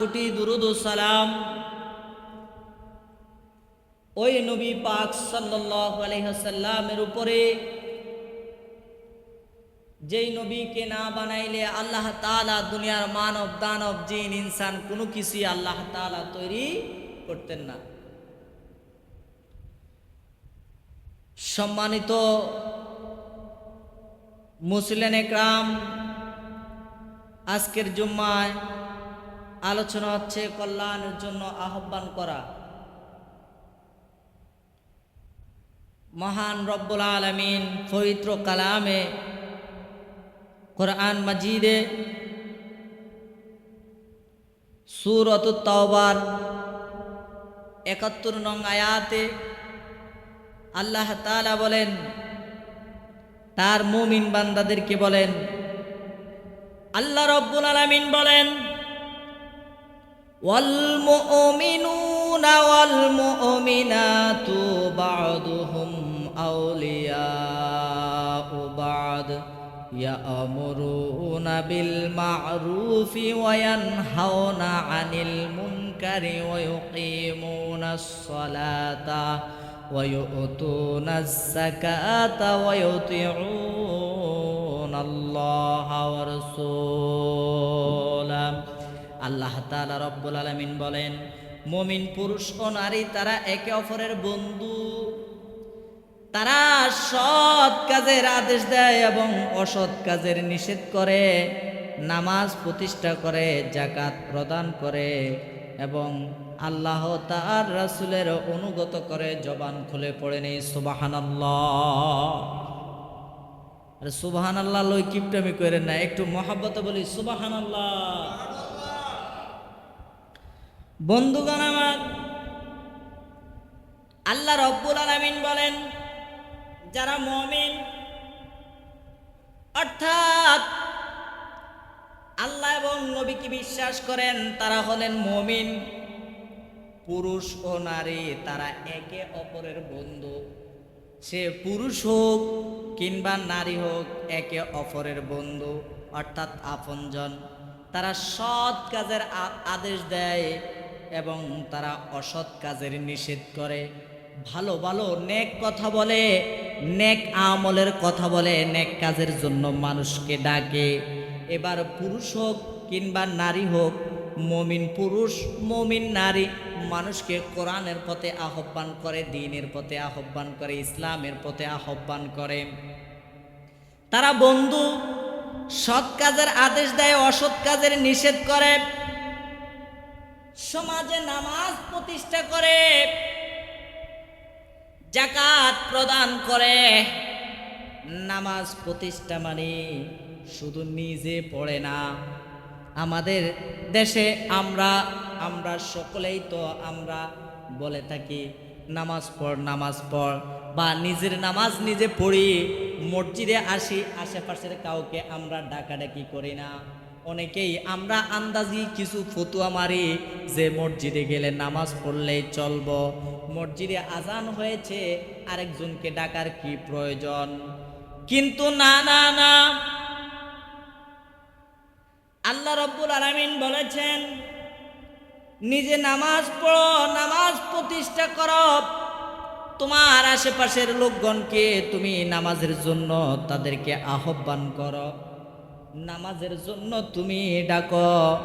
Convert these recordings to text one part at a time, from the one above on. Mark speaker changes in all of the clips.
Speaker 1: কোটি দুরুদ সালাম ওই নবী পাক ওয়াসাল্লামের উপরে। যেই নবীকে না বানাইলে আল্লাহ তাআলা দুনিয়ার মানব, দানব, জিন, ইনসান কোনো কিছুই আল্লাহ তাআলা তৈরি করতেন না। সম্মানিত মুসলেন একরাম, আজকের জুম্মায় আলোচনা হচ্ছে কল্যাণের জন্য আহ্বান করা। মহান রব্বুল আলমিন পবিত্র কালামে কোরআন মাজিদে সুরত তওবার একাত্তর নং আয়াতে আল্লাহ তাআলা বলেন, তার মুমিন বান্দাদেরকে বলেন, আল্লাহ রব্বুল আলামিন বলেন والمؤمنون والمؤمنات بعضهم أولياء بعض يأمرون بالمعروف وينهون عن المنكر ويقيمون الصلاة ويؤتون الزكاة ويطيعون الله ورسوله আল্লাহ তাআলা রব্বুল আলামিন বলেন, মমিন পুরুষ ও নারী তারা একে অপরের বন্ধু। তারা সৎ কাজের আদেশ দেয় এবং অসৎ কাজের নিষেধ করে, নামাজ প্রতিষ্ঠা করে জাকাত প্রদান করে এবং আল্লাহ তার রাসুলের অনুগত করে জবান খুলে পড়ে নেই। সুবাহান সুবাহান আল্লাহ লই কিপটামি করেন না, একটু মহাব্বত বলি সুবাহান আল্লাহ বন্ধুগণ আমার, আল্লাহ রব্বুল আলামিন বলেন, যারা মমিন, অর্থাৎ আল্লাহ এবং নবীকে বিশ্বাস করেন, তারা হলেন মমিন। পুরুষ ও নারী, তারা একে অপরের বন্ধু। সে পুরুষ হোক কিংবা নারী হোক, একে অপরের বন্ধু, অর্থাৎ আপনজন। তারা সৎ কাজের আদেশ দেয় এবং তারা অসৎ কাজের নিষেধ করে। ভালো ভালো, নেক কথা বলে, নেক আমলের কথা বলে, নেক কাজের জন্য মানুষকে ডাকে। এবার পুরুষ হোক কিংবা নারী হোক, মমিন পুরুষ, মমিন নারী, মানুষকে কোরআনের পথে আহ্বান করে, দিনের পথে আহ্বান করে, ইসলামের পথে আহ্বান করে। তারা বন্ধু, সৎ কাজের আদেশ দেয়, অসৎ কাজের নিষেধ করে। সমাজে নামাজ প্রতিষ্ঠা করে জাকাত প্রদান করে। নামাজ প্রতিষ্ঠা মানে শুধু নিজে পড়ে না, আমাদের দেশে আমরা আমরা সকলেই তো আমরা বলে থাকি, নামাজ পড় নামাজ পড়, বা নিজের নামাজ নিজে পড়ি, মসজিদে আসি, আশেপাশের কাউকে আমরা ডাকাডাকি করি না। অনেকেই আমরা আন্দাজি কিছু ফতুয়া মারি যে মসজিদে গেলে নামাজ পড়লেই চলব। মসজিদে আজান হয়েছে, আরেকজনকে ডাকার কি প্রয়োজন? কিন্তু না না না। আল্লাহ রব্বুল আলামিন বলেছেন, নিজে নামাজ পড়ো, নামাজ প্রতিষ্ঠা করো। তোমার আশেপাশের লোকগণকে তুমি নামাজের জন্য তাদেরকে আহ্বান করো। নামাজের জন্য তুমি ডাকো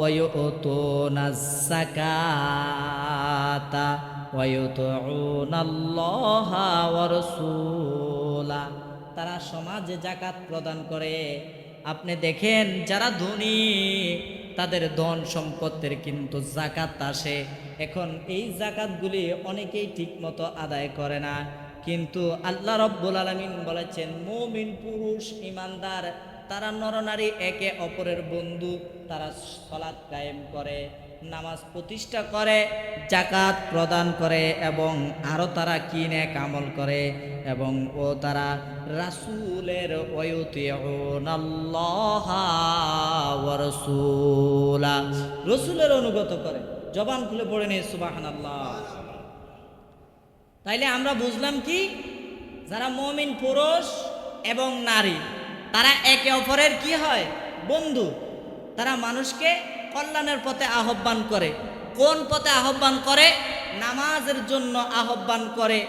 Speaker 1: ওয়ুতুনা যাকাতা ওয়ুতুনাল্লাহা ওয়া রাসূলা। তারা সমাজে জাকাত প্রদান করে। আপনি দেখেন, যারা ধনী, তাদের ধন সম্পত্তির কিন্তু জাকাত আসে। এখন এই জাকাতগুলি অনেকেই ঠিকমতো আদায় করে না। কিন্তু আল্লাহ রব্বুল আলমিন বলেছেন, মমিন পুরুষ, ইমানদার তারা নরনারী একে অপরের বন্ধু, তারা সলাৎ কায়েম করে, নামাজ প্রতিষ্ঠা করে জাকাত প্রদান করে এবং আরও তারা কিনে কামল করে এবং ও তারা রাসুলের রসুলা। রসুলের অনুগত করে। জবান খুলে পড়ে নিয়ে সুবাহান তাইলে আমরা বুঝলাম কি? যারা মমিন পুরুষ এবং নারী। তারা একে অপরের কি হয়? বন্ধু। তারা মানুষকে কল্যাণের পথে আহ্বান করে। কোন পথে আহ্বান করে? নামাজের জন্য আহ্বান করে।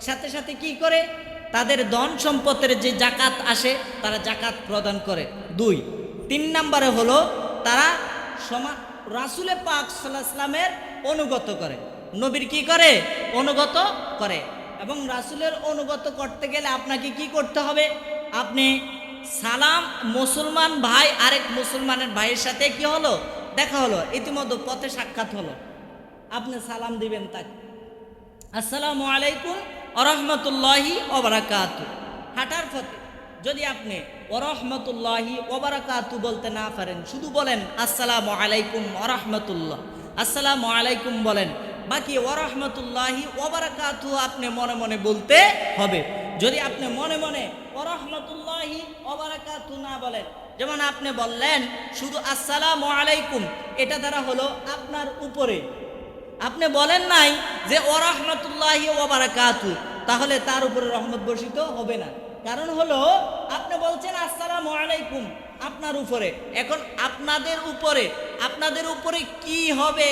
Speaker 1: সাথে সাথে কি করে? তাদের ধন সম্পদের যে জাকাত আসে, তারা জাকাত প্রদান করে। দুই। তিন নম্বরে হলো তারা সমা, রাসুলে পাক সাল্লামের অনুগত করে। নবীর কি করে? অনুগত করে। এবং রাসুলের অনুগত করতে গেলে আপনাকে কি করতে হবে? আপনি সালাম মুসলমান ভাই, আরেক মুসলমানের ভাইয়ের সাথে কি হলো? দেখা হলো, ইতিমধ্যে পথে সাক্ষাৎ হলো। আপনি সালাম দিবেন তাকে। আসসালামু আলাইকুম অরহমতুল্লাহি ওবরাকাতু হাঁটার পথে যদি আপনি ওরহমতুল্লাহি ওবরাকাতু বলতে না পারেন, শুধু বলেন আসসালামু আলাইকুম ওরহমতুল্লাহ আসসালামু আলাইকুম বলেন, বাকি ওরহমতুল্লাহি ওবরাকাতু আপনি মনে মনে বলতে হবে। যদি আপনি মনে মনে ওরহমতুল্লাহি না বলেন, যেমন আপনি বললেন, শুধু আসসালামু আলাইকুম, এটা দ্বারা হলো আপনার উপরে। আপনি বলেন নাই যে ও রহমতুল্লাহি ওবারাকাতু তাহলে তার উপরে রহমত বর্ষিত হবে না। কারণ হলো, আপনি বলছেন আসসালামু আলাইকুম, আপনার উপরে। এখন আপনাদের উপরে আপনাদের উপরে কি হবে,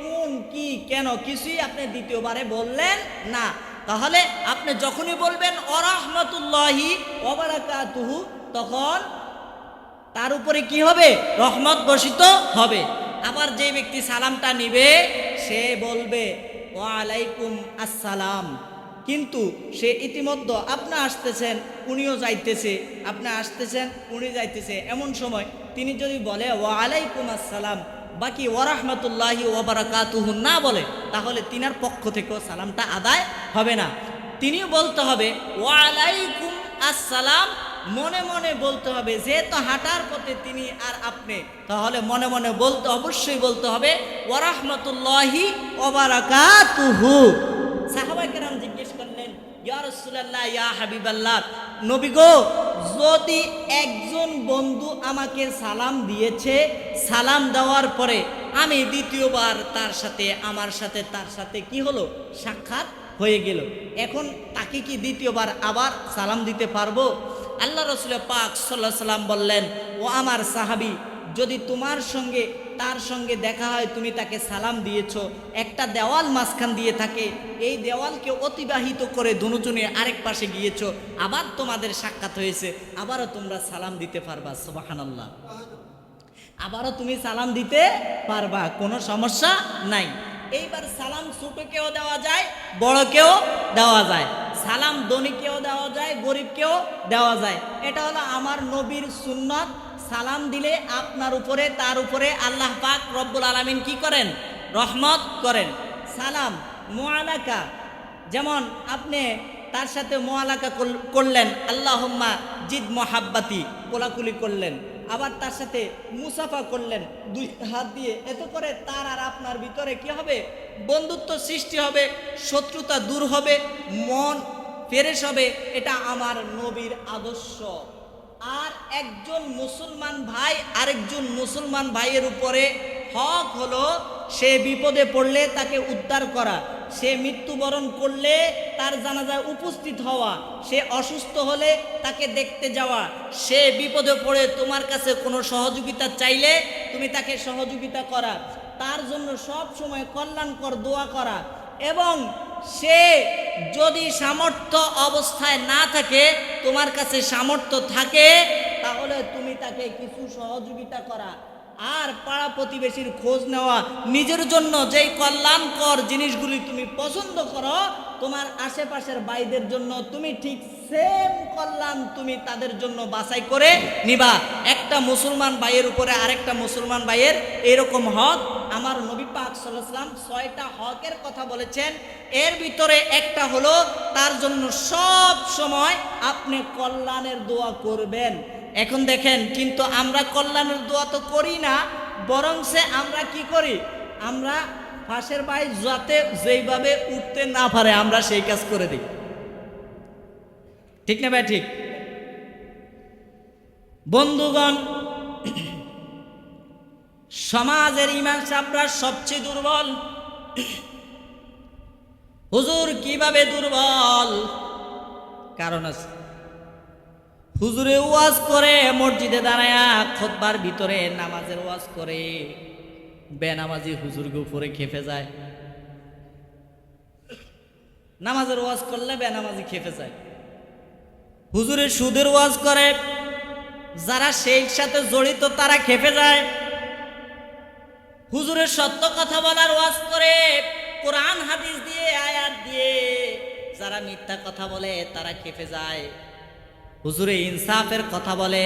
Speaker 1: কোন, কি, কেন, কিছুই আপনি দ্বিতীয়বারে বললেন না। তাহলে আপনি যখনই বলবেন, অরহমতুল্লাহি ওবারাকাতুহু তখন তার উপরে কি হবে? রহমত বর্ষিত হবে। আবার যে ব্যক্তি সালামটা নিবে, সে বলবে ওয়ালাইকুম আসসালাম। কিন্তু সে ইতিমধ্যে আপনি আসতেছেন, উনিও যাইতেছে, আপনি আসতেছেন, উনি যাইতেছে। এমন সময় তিনি যদি বলে ওয়ালাইকুম আসসালাম বাকি ওরহমতুল্লাহি ওবরাকাতুহু না বলে, তাহলে তিনার পক্ষ থেকেও সালামটা আদায় হবে না। তিনিও বলতে হবে, ওয়ালাইকুম আসসালাম। মনে মনে বলতে হবে, যেহেতু হাঁটার পথে তিনি আর আপনি। তাহলে মনে মনে বলতে, অবশ্যই বলতে হবে ওরহমতুল্লাহি ওবারাকাতুহু সাহাবাই কেরাম জিজ্ঞেস করলেন ইয়া রাসূলুল্লাহ, ইয়া হাবিবাল্লাহ, নবী গো, যদি একজন বন্ধু আমাকে সালাম দিয়েছে, সালাম দেওয়ার পরে আমি দ্বিতীয়বার তার সাথে, আমার সাথে, তার সাথে কি হলো? সাক্ষাৎ হয়ে গেল। এখন তাকে কি দ্বিতীয়বার আবার সালাম দিতে পারব? আল্লাহ রসুল পাক সাল্লাহ সাল্লাম বললেন, ও আমার সাহাবি, যদি তোমার সঙ্গে তার সঙ্গে দেখা হয়, তুমি তাকে সালাম দিয়েছ। একটা দেওয়াল মাঝখান দিয়ে থাকে। এই দেওয়ালকে অতিবাহিত করে দুজনে আরেক পাশে গিয়েছ। আবার তোমাদের সাক্ষাৎ হয়েছে। আবারও তোমরা সালাম দিতে পারবা, সুবহানাল্লাহ। আবারও তুমি সালাম দিতে পারবা, কোনো সমস্যা নাই। এইবার সালাম ছোটকেও দেওয়া যায় বড়কেও দেওয়া যায়। সালাম ধনীকেও দেওয়া যায় গরিবকেও দেওয়া যায়। এটা হলো আমার নবীর সুন্নত। সালাম দিলে আপনার উপরে, তার উপরে আল্লাহ পাক রব্বুল আলামিন কি করেন? রহমত করেন। সালাম মোয়ালাকা যেমন আপনি তার সাথে মোয়ালাকা করল- করলেন, আল্লাহম্মা জিদ মোহাব্বাতি, কোলাকুলি করলেন। আবার তার সাথে মুসাফা করলেন, দুই হাত দিয়ে। এত করে তার আর আপনার ভিতরে কি হবে? বন্ধুত্ব সৃষ্টি হবে, শত্রুতা দূর হবে, মন ফেরেশ হবে। এটা আমার নবীর আদর্শ। আর একজন মুসলমান ভাই, আরেকজন মুসলমান ভাইয়ের উপরে হক হলো সে বিপদে পড়লে তাকে উদ্ধার করা। সে মৃত্যুবরণ করলে তার জানাজায় উপস্থিত হওয়া। সে অসুস্থ হলে তাকে দেখতে যাওয়া। সে বিপদে পড়ে তোমার কাছে কোনো সহযোগিতা চাইলে তুমি তাকে সহযোগিতা করা। তার জন্য সব সময় কল্যাণকর দোয়া করা। এবং সে যদি সামর্থ্য অবস্থায় না থাকে, তোমার কাছে সামর্থ্য থাকে, তাহলে তুমি তাকে কিছু সহযোগিতা করা। আর পাড়া প্রতিবেশীর খোঁজ নেওয়া, নিজের জন্য যেই কল্যাণকর জিনিসগুলি তুমি পছন্দ করো, তোমার আশেপাশের বাইদের জন্য তুমি ঠিক সেম কল্যাণ তুমি তাদের জন্য বাছাই করে নিবা। একটা মুসলমান ভাইয়ের উপরে আরেকটা মুসলমান ভাইয়ের এরকম হক। আমার নবী পাক সাল্লাম ছয়টা হকের কথা বলেছেন। এর ভিতরে একটা হলো, তার জন্য সব সময় আপনি কল্যাণের দোয়া করবেন। এখন দেখেন, কিন্তু আমরা কল্যাণের দোয়া তো করি না বরং সে আমরা কি করি? আমরা পাশের ভাই যাতে যেইভাবে উঠতে না পারে, আমরা সেই কাজ করে দিই। ঠিক না ভাই, ঠিক? বন্ধুগণ, সমাজের ইমান সাবরা সবচেয়ে দুর্বল। হুজুর কীভাবে দুর্বল? কারণ আছে। হুজুরে ওয়াজ করে, মসজিদে দাঁড়ায়া খোদবার ভিতরে নামাজের ওয়াজ করে, বেনামাজি হুজুর উপরে খেপে যায়। নামাজের ওয়াজ করলে বেনামাজি খেপে যায়। হুজুরে সুদের ওয়াজ করে, যারা সেই সাথে জড়িত তারা খেপে যায়। হুজুরের সত্য কথা বলার ওয়াজ করে, কোরআন হাদিস দিয়ে, আয়াত দিয়ে যারা মিথ্যা কথা বলে তারা খেপে যায়। হুজুরে ইনসাফের কথা বলে,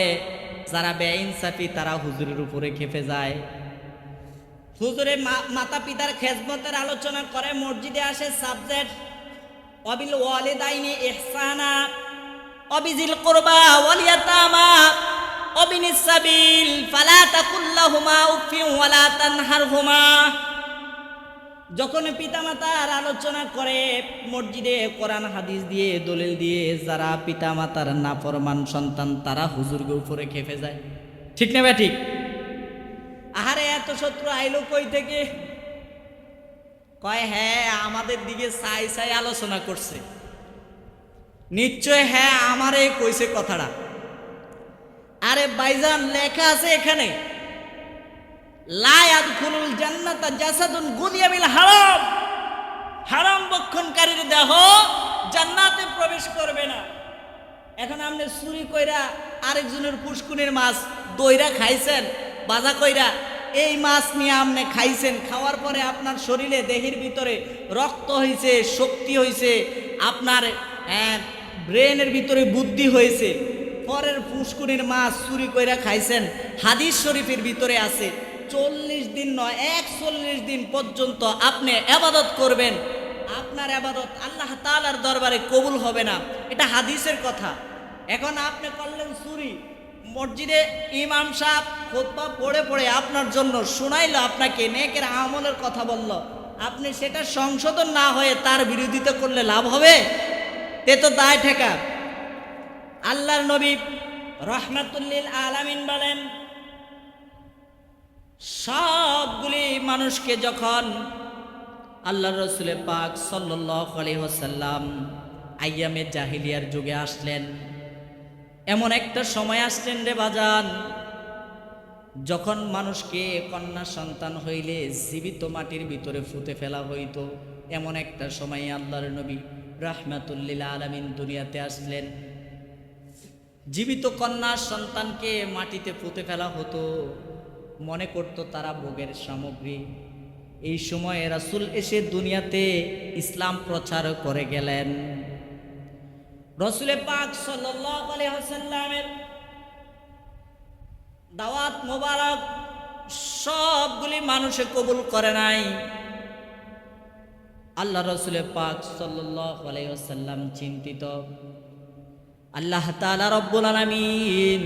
Speaker 1: যারা বেইনসাফি তারা হুজুরের উপরে খেপে যায়। হুজুরে মাতা পিতার খেজমতের আলোচনা করে, মসজিদে আসে সাবজেক্ট অবিল ওয়ালিদাইনি ইহসানা। অবিজিল কোরবা ওয়ালিয়াতামা অবিনিস সাবিল, ফালা তাকুল্লাহুমা উফিন ওয়ালা তানহারহুমা। যখন পিতামাতার আলোচনা করে, মসজিদে কোরআন, হাদিস দিয়ে, দলিল দিয়ে, যারা পিতামাতার নাফরমান সন্তান, তারা হুজুরকে উপরে খেপে যায়। ঠিক না ঠিক? আহারে, এত শত্রু আইলো কই থেকে? কয় হ্যাঁ আমাদের দিকে সাই সাই আলোচনা করছে। নিশ্চয় হ্যাঁ আমারে কইছে কথাটা। আরে বাইজান লেখা আছে এখানে। লায়াদ খুলুল জান্নাতা জাসাদুন গুদিয়াবিল হারাম। হারাম বক্ষণকারীর দেহ জান্নাতে প্রবেশ করবে না। এখন আপনি চুরি কইরা আরেকজনের পুষ্কুনির মাছ দইরা খাইছেন, বাজা কইরা এই মাছ নিয়ে আপনি খাইছেন, খাওয়ার পরে আপনার শরীরে দেহের ভিতরে রক্ত হয়েছে শক্তি হয়েছে আপনার ব্রেনের ভিতরে বুদ্ধি হয়েছে। পরের পুষ্কুনির মাছ চুরি কইরা খাইছেন। হাদিস শরীফের ভিতরে আছে, চল্লিশ দিন নয়, একচল্লিশ দিন পর্যন্ত আপনি আবাদত করবেন। আপনার আবাদত আল্লাহ তালার দরবারে কবুল হবে না। এটা হাদিসের কথা। এখন আপনি করলেন চুরি। মসজিদে ইমাম সাহেব খোদবা পড়ে পড়ে আপনার জন্য শোনাইলো, আপনাকে নেকের আমলের কথা বলল। আপনি সেটা সংশোধন না হয়ে তার বিরোধিতা করলে লাভ হবে? এ তো দায় ঠেকা। আল্লাহর নবী রহমাতুল্লিল আলামিন বলেন, সবগুলি মানুষকে যখন আল্লাহ রসুল পাক সাল্লাহ আলহ্লাম আইয়ামে জাহিলিয়ার যুগে আসলেন, এমন একটা সময় আসলেন রে বাজান, যখন মানুষকে কন্যা সন্তান হইলে জীবিত মাটির ভিতরে ফুতে ফেলা হইতো, এমন একটা সময় আল্লাহর নবী রাহমাতুল্লিল আলামিন দুনিয়াতে আসলেন। জীবিত কন্যা সন্তানকে মাটিতে পুঁতে ফেলা হতো। মনে করতো তারা ভোগের সামগ্রী। এই সময়ে রাসূল এসে দুনিয়াতে ইসলাম প্রচার করে গেলেন। রসুলে পাক ওয়াসাল্লামের দাওয়াত মোবারক সবগুলি মানুষে কবুল করে নাই। আল্লাহ রসুল পাক আলাইহি চিন্তিত। আল্লাহ রব্বুল আলামিন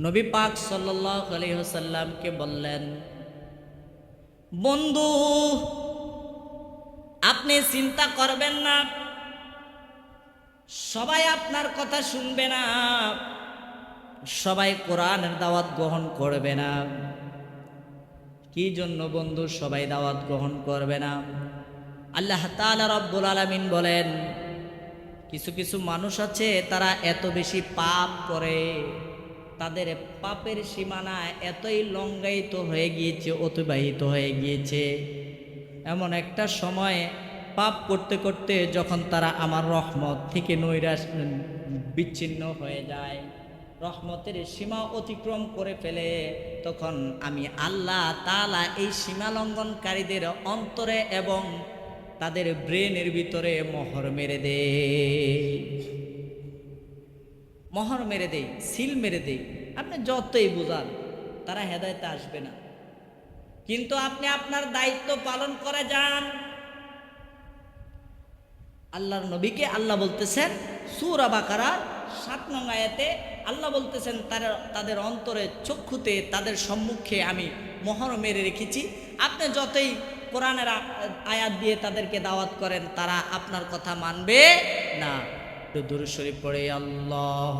Speaker 1: নবী পাক আলাইহি বললেন, বন্ধু, আপনি চিন্তা করবেন না। সবাই আপনার কথা শুনবে না। সবাই কোরআনের দাওয়াত গ্রহণ করবে না। কি জন্য বন্ধু সবাই দাওয়াত গ্রহণ করবে না? আল্লাহ তাআলা রব্বুল আলামিন বলেন, কিছু কিছু মানুষ আছে তারা এত বেশি পাপ করে। তাদের পাপের সীমানা এতই লঙ্গায়িত হয়ে গিয়েছে, অতিবাহিত হয়ে গিয়েছে। এমন একটা সময় পাপ করতে করতে যখন তারা আমার রহমত থেকে নৈরাশ বিচ্ছিন্ন হয়ে যায়। রহমতের সীমা অতিক্রম করে ফেলে, তখন আমি আল্লাহ তালা এই সীমা লঙ্ঘনকারীদের অন্তরে এবং তাদের ব্রেনের ভিতরে মোহর মেরে দে মোহর মেরে দেই, সিল মেরে দেই। আপনি যতই বোঝান, তারা হেদায়তে আসবে না। কিন্তু আপনি আপনার দায়িত্ব পালন করে যান। আল্লাহর নবীকে আল্লাহ বলতেছেন, সুর বাকারা সাত নং আয়াতে আল্লাহ বলতেছেন তারা তাদের অন্তরে চক্ষুতে তাদের সম্মুখে আমি মোহর মেরে রেখেছি আপনি যতই কোরআনের আ- আয়াত দিয়ে তাদেরকে দাওয়াত করেন তারা আপনার কথা মানবে না একটু দূর শরীফ পড়ে আল্লাহ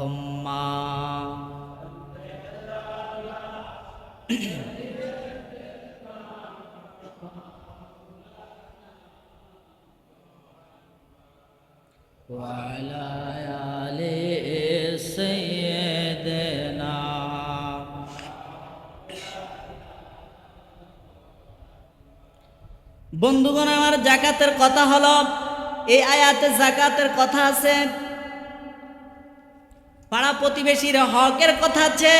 Speaker 1: وعلى آل বন্ধুগণ, আমার জাকাতের কথা হলো, এই আয়াতে জাকাতের কথা আছে। পাড়া প্রতিবেশীর হকের কথা আছে।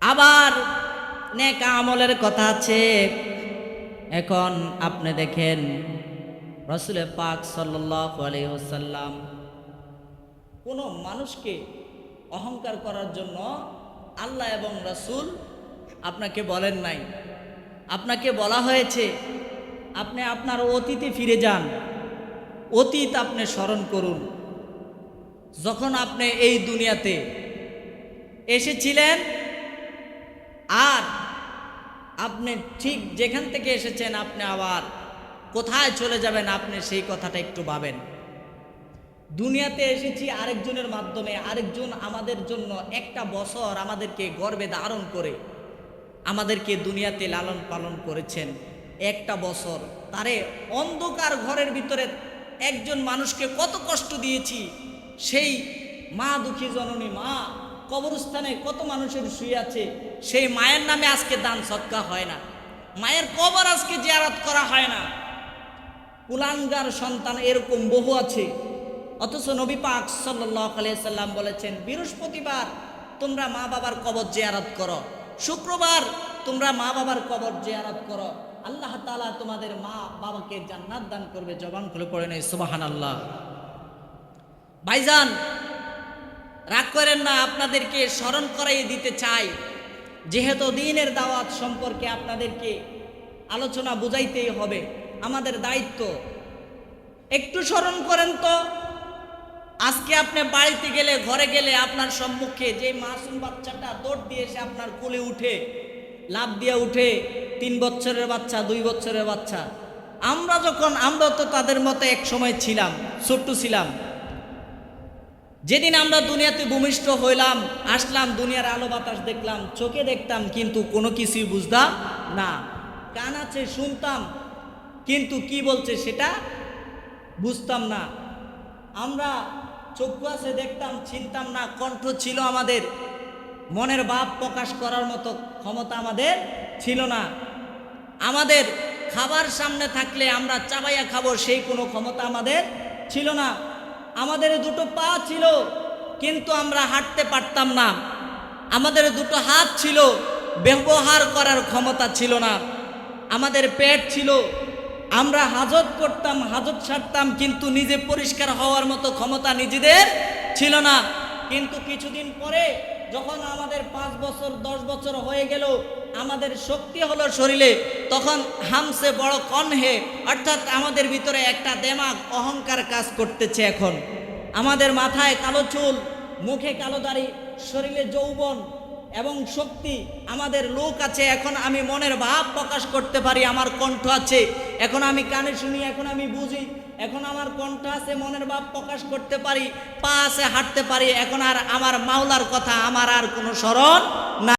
Speaker 1: আবার নেক আমলের কথা আছে। এখন আপনি দেখেন, রসুলে পাক ওয়াসাল্লাম কোনো মানুষকে অহংকার করার জন্য আল্লাহ এবং রাসূল আপনাকে বলেন নাই। আপনাকে বলা হয়েছে, আপনি আপনার অতীতে ফিরে যান। অতীত আপনি স্মরণ করুন। যখন আপনি এই দুনিয়াতে এসেছিলেন, আর আপনি ঠিক যেখান থেকে এসেছেন, আপনি আবার কোথায় চলে যাবেন, আপনি সেই কথাটা একটু ভাবেন। দুনিয়াতে এসেছি আরেকজনের মাধ্যমে, আরেকজন আমাদের জন্য একটা বছর আমাদেরকে গর্বে ধারণ করে। আমাদেরকে দুনিয়াতে লালন পালন করেছেন। একটা বছর। তারে অন্ধকার ঘরের ভিতরে একজন মানুষকে কত কষ্ট দিয়েছি, সেই মা দুঃখী জননী মা কবরস্থানে কত মানুষের শুয়ে আছে, সেই মায়ের নামে আজকে দান সৎকা হয় না। মায়ের কবর আজকে জিয়ারত করা হয় না। কুলাঙ্গার সন্তান এরকম বহু আছে। অথচ নবী পাক সাল্লাহ সাল্লাম বলেছেন, বৃহস্পতিবার তোমরা মা বাবার কবর জিয়ারত করো। শুক্রবার তোমরা মা বাবার কবর জিয়ারত করো। আল্লাহ তাআলা তোমাদের মা বাবাকে জান্নাত দান করবে। জবান খুলে পড়ে নেই সুবাহান আল্লাহ ভাইজান, রাগ করেন না, আপনাদেরকে স্মরণ করাই দিতে চাই। যেহেতু দিনের দাওয়াত সম্পর্কে আপনাদেরকে আলোচনা বুঝাইতেই হবে। আমাদের দায়িত্ব। একটু স্মরণ করেন তো। আজকে আপনি বাড়িতে গেলে, ঘরে গেলে আপনার সম্মুখে যে মাসুম বাচ্চাটা দৌড় দিয়ে এসে আপনার কোলে উঠে লাভ দিয়ে উঠে, তিন বছরের বাচ্চা, দুই বছরের বাচ্চা। আমরা যখন, আমরা তো তাদের মতো এক সময় ছিলাম, ছোট্ট ছিলাম। যেদিন আমরা দুনিয়াতে ভূমিষ্ঠ হইলাম, আসলাম, দুনিয়ার আলো বাতাস দেখলাম, চোখে দেখতাম, কিন্তু কোনো কিছুই বুঝতাম না। কান আছে, শুনতাম, কিন্তু কি বলছে সেটা বুঝতাম না। আমরা চক্ষু আছে, দেখতাম, চিনতাম না, কণ্ঠ ছিল আমাদের। মনের ভাব প্রকাশ করার মতো ক্ষমতা আমাদের ছিল না। আমাদের খাবার সামনে থাকলে আমরা চাবাইয়া খাব, সেই কোনো ক্ষমতা আমাদের ছিল না। আমাদের দুটো পা ছিল, কিন্তু আমরা হাঁটতে পারতাম না। আমাদের দুটো হাত ছিল, ব্যবহার করার ক্ষমতা ছিল না। আমাদের পেট ছিল আমরা হাজত করতাম, হাজত সারতাম, কিন্তু নিজে পরিষ্কার হওয়ার মতো ক্ষমতা নিজেদের ছিল না। কিন্তু কিছুদিন পরে যখন আমাদের পাঁচ বছর, দশ বছর হয়ে গেল, আমাদের শক্তি হলো শরীরে, তখন হামসে বড় কনহে, অর্থাৎ আমাদের ভিতরে একটা দেমাগ, অহংকার কাজ করতেছে এখন। আমাদের মাথায় কালো চুল, মুখে কালো দাড়ি, শরীরে যৌবন এবং শক্তি আমাদের লোক আছে। এখন আমি মনের ভাব প্রকাশ করতে পারি, আমার কণ্ঠ আছে। এখন আমি কানে শুনি, এখন আমি বুঝি। এখন আমার কণ্ঠ আছে, মনের ভাব প্রকাশ করতে পারি, পা আছে, হাঁটতে পারি। এখন আর আমার মাওলার কথা, আমার আর কোনো স্মরণ না